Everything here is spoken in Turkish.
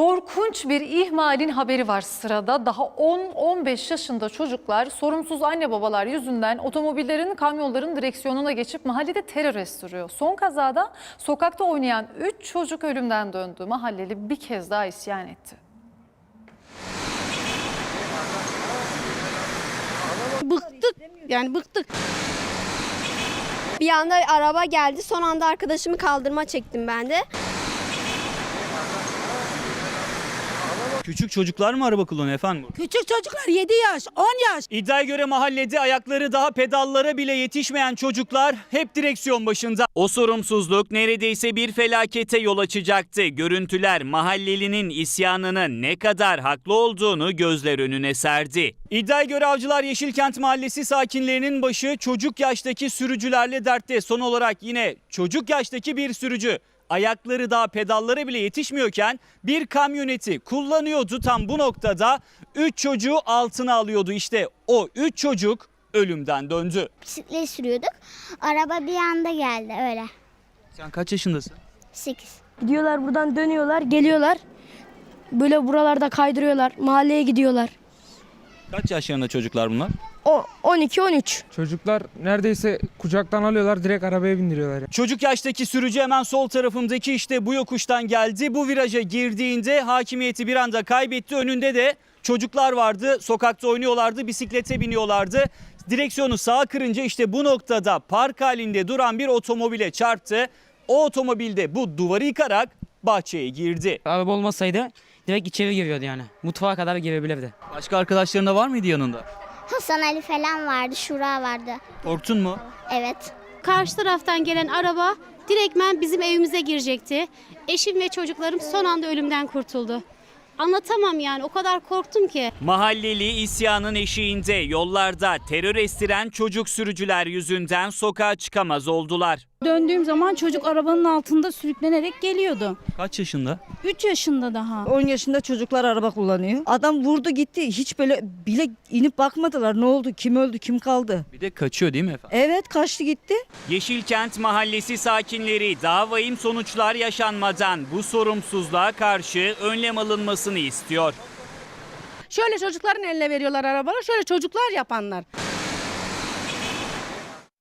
Korkunç bir ihmalin haberi var sırada. Daha 10-15 yaşında çocuklar sorumsuz anne babalar yüzünden otomobillerin kamyonların direksiyonuna geçip mahallede terör estiriyor. Son kazada sokakta oynayan 3 çocuk ölümden döndü. Mahalleli bir kez daha isyan etti. Bıktık yani bıktık. Bir anda araba geldi. Son anda arkadaşımı kaldırma çektim ben de. Küçük çocuklar mı araba kullanıyor efendim? Küçük çocuklar 7 yaş 10 yaş. İddiaya göre mahallede ayakları daha pedallara bile yetişmeyen çocuklar hep direksiyon başında. O sorumsuzluk neredeyse bir felakete yol açacaktı. Görüntüler mahallelinin isyanının ne kadar haklı olduğunu gözler önüne serdi. İddiaya göre Avcılar Yeşilkent Mahallesi sakinlerinin başı çocuk yaştaki sürücülerle dertte. Son olarak yine çocuk yaştaki bir sürücü ayakları daha pedallara bile yetişmiyorken bir kamyoneti kullanıyordu tam bu noktada 3 çocuğu altına alıyordu işte o 3 çocuk ölümden döndü. bisiklet sürüyorduk. Araba bir anda geldi öyle. Sen kaç yaşındasın? 8. Gidiyorlar buradan dönüyorlar, geliyorlar. Böyle buralarda kaydırıyorlar, mahalleye gidiyorlar. Kaç yaşlarında çocuklar bunlar? O 12 13. Çocuklar neredeyse kucaktan alıyorlar direkt arabaya bindiriyorlar. Çocuk yaştaki sürücü hemen sol tarafımdaki işte bu yokuştan geldi. Bu viraja girdiğinde hakimiyeti bir anda kaybetti. Önünde de çocuklar vardı. Sokakta oynuyorlardı, bisiklete biniyorlardı. Direksiyonu sağa kırınca işte bu noktada park halinde duran bir otomobile çarptı. O otomobilde bu duvarı yıkarak bahçeye girdi. Araba olmasaydı direkt içeri giriyordu yani. Mutfağa kadar girebilirdi. Başka arkadaşlarında var mıydı yanında? Hasan Ali falan vardı, Şura vardı. Korktun mu? Evet. Karşı taraftan gelen araba direktmen bizim evimize girecekti. Eşim ve çocuklarım son anda ölümden kurtuldu. Anlatamam yani o kadar korktum ki. Mahalleli isyanın eşiğinde yollarda terör estiren çocuk sürücüler yüzünden sokağa çıkamaz oldular. Döndüğüm zaman çocuk arabanın altında sürüklenerek geliyordu. Kaç yaşında? 3 yaşında daha. 10 yaşında çocuklar araba kullanıyor. Adam vurdu gitti. Hiç böyle bile inip bakmadılar. Ne oldu? Kim öldü? Kim kaldı? Bir de kaçıyor değil mi efendim? Evet kaçtı gitti. Yeşilkent Mahallesi sakinleri daha vahim sonuçlar yaşanmadan bu sorumsuzluğa karşı önlem alınmasını istiyor. Şöyle çocukların eline veriyorlar arabaları şöyle çocuklar yapanlar.